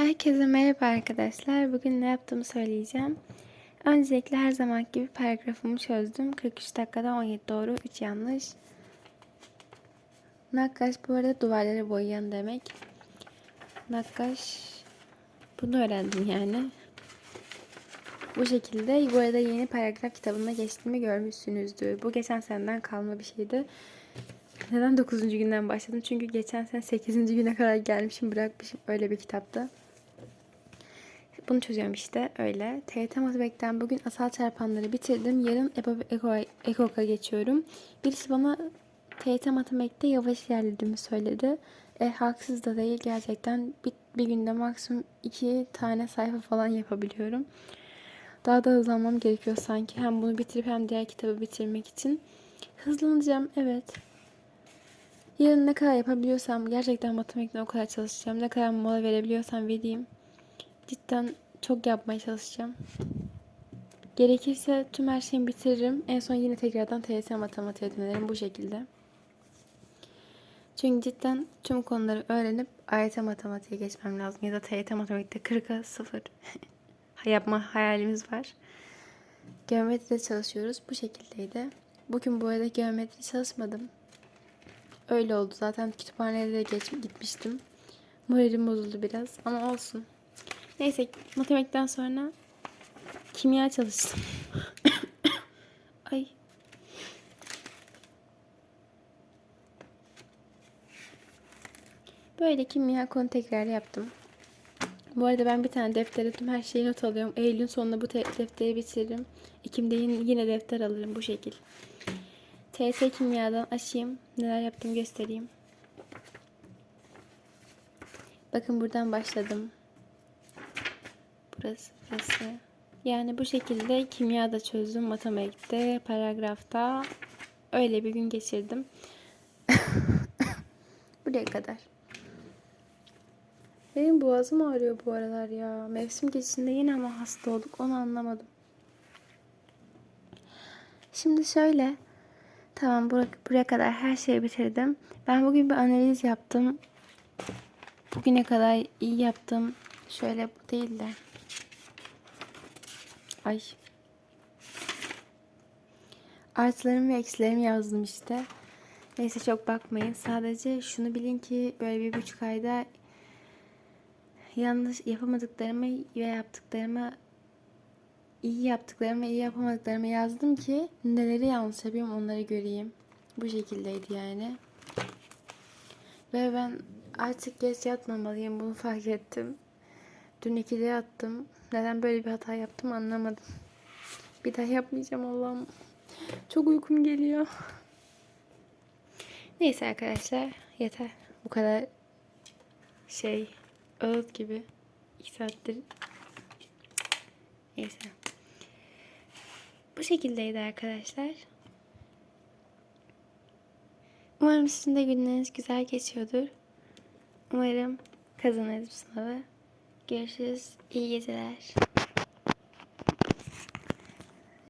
Herkese merhaba arkadaşlar. Bugün ne yaptığımı söyleyeceğim. Öncelikle her zaman gibi paragrafımı çözdüm. 43 dakikada 17 doğru, 3 yanlış. Nakkaş bu arada duvarları boyayan demek. Nakkaş bunu öğrendim yani. Bu şekilde bu arada yeni paragraf kitabına geçtiğimi görmüşsünüzdür. Bu geçen seneden kalma bir şeydi. Neden 9. günden başladım? Çünkü geçen sene 8. güne kadar gelmişim bırakmışım öyle bir kitapta. Bunu çözüyorum işte öyle. TYT Matematik'ten bugün asal çarpanları bitirdim. Yarın EKOK'a geçiyorum. Birisi bana TYT Matematik'te yavaş ilerlediğimi söyledi. E, haksız da değil gerçekten. Bir, bir günde maksimum iki tane sayfa falan yapabiliyorum. Daha da hızlanmam gerekiyor sanki. Hem bunu bitirip hem diğer kitabı bitirmek için. Hızlanacağım evet. Yarın ne kadar yapabiliyorsam gerçekten matematikten o kadar çalışacağım. Ne kadar mola verebiliyorsam vereyim. Cidden çok yapmaya çalışacağım. Gerekirse tüm her şeyi bitiririm. En son yine tekrardan TYT matematiğe dönerim bu şekilde. Çünkü cidden tüm konuları öğrenip AYT matematiğe geçmem lazım. Ya da TYT matematikte 40'a 0 yapma hayalimiz var. Geometride çalışıyoruz. Bu şekildeydi. Bugün bu arada geometri çalışmadım. Öyle oldu. Zaten kütüphanede de geç gitmiştim. Moralim bozuldu biraz ama olsun. Neyse matematikten sonra kimya çalıştım. Ay. Böyle kimya konu tekrar yaptım. Bu arada ben bir tane deftere tüm her şeyi not alıyorum. Eylül'ün sonunda bu defteri bitiririm. Ekim'de yine defter alırım bu şekil. TS kimyadan açayım. Neler yaptım göstereyim. Bakın buradan başladım. Burası. Yani bu şekilde kimyada çözdüm. Matematikte, paragrafta öyle bir gün geçirdim. Buraya kadar. Benim boğazım ağrıyor bu aralar ya. Mevsim geçişinde yine ama hasta olduk. Onu anlamadım. Şimdi şöyle. Tamam buraya kadar her şeyi bitirdim. Ben bugün bir analiz yaptım. Bugüne kadar iyi yaptım. Şöyle bu değil de. Ay. Artılarımı ve eksilerimi yazdım işte. Neyse çok bakmayın. Sadece şunu bilin ki böyle bir buçuk ayda yanlış yapamadıklarımı ve yaptıklarımı iyi yaptıklarımı iyi yapamadıklarımı yazdım ki neleri yanlış yapıyorum onları göreyim. Bu şekildeydi yani. Ve ben artık geç yatmamalıyım bunu fark ettim. Dün 2'de yattım. Neden böyle bir hata yaptım anlamadım. Bir daha yapmayacağım Allah'ım. Çok uykum geliyor. Neyse arkadaşlar yeter. Bu kadar şey ağıt gibi 2 saattir neyse. Bu şekildeydi arkadaşlar. Umarım sizin de günleriniz güzel geçiyordur. Umarım kazanırız bu sınavı. Görüşürüz. İyi geceler.